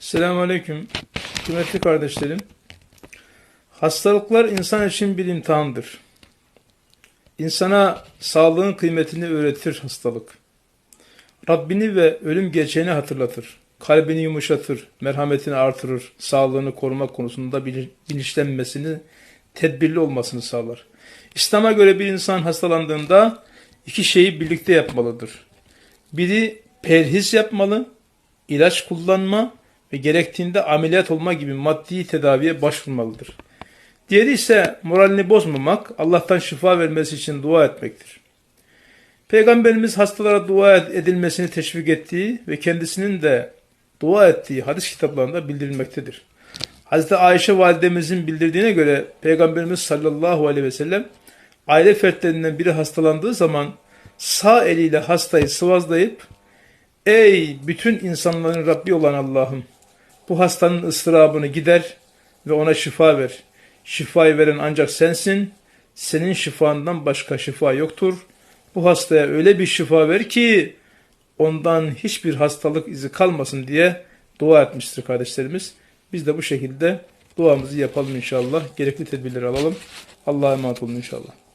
Selamun Aleyküm. Kıymetli kardeşlerim. Hastalıklar insan için bir imtihandır. İnsana sağlığın kıymetini öğretir hastalık. Rabbini ve ölüm gerçeğini hatırlatır. Kalbini yumuşatır, merhametini artırır, sağlığını korumak konusunda bil- bilinçlenmesini, tedbirli olmasını sağlar. İslam'a göre bir insan hastalandığında iki şeyi birlikte yapmalıdır. Biri perhiz yapmalı, ilaç kullanma ve gerektiğinde ameliyat olma gibi maddi tedaviye başvurmalıdır. Diğeri ise moralini bozmamak, Allah'tan şifa vermesi için dua etmektir. Peygamberimiz hastalara dua edilmesini teşvik ettiği ve kendisinin de dua ettiği hadis kitaplarında bildirilmektedir. Hazreti Ayşe validemizin bildirdiğine göre Peygamberimiz sallallahu aleyhi ve sellem aile fertlerinden biri hastalandığı zaman sağ eliyle hastayı sıvazlayıp Ey bütün insanların Rabbi olan Allah'ım bu hastanın ıstırabını gider ve ona şifa ver. Şifayı veren ancak sensin. Senin şifandan başka şifa yoktur. Bu hastaya öyle bir şifa ver ki ondan hiçbir hastalık izi kalmasın diye dua etmiştir kardeşlerimiz. Biz de bu şekilde duamızı yapalım inşallah. Gerekli tedbirleri alalım. Allah'a emanet olun inşallah.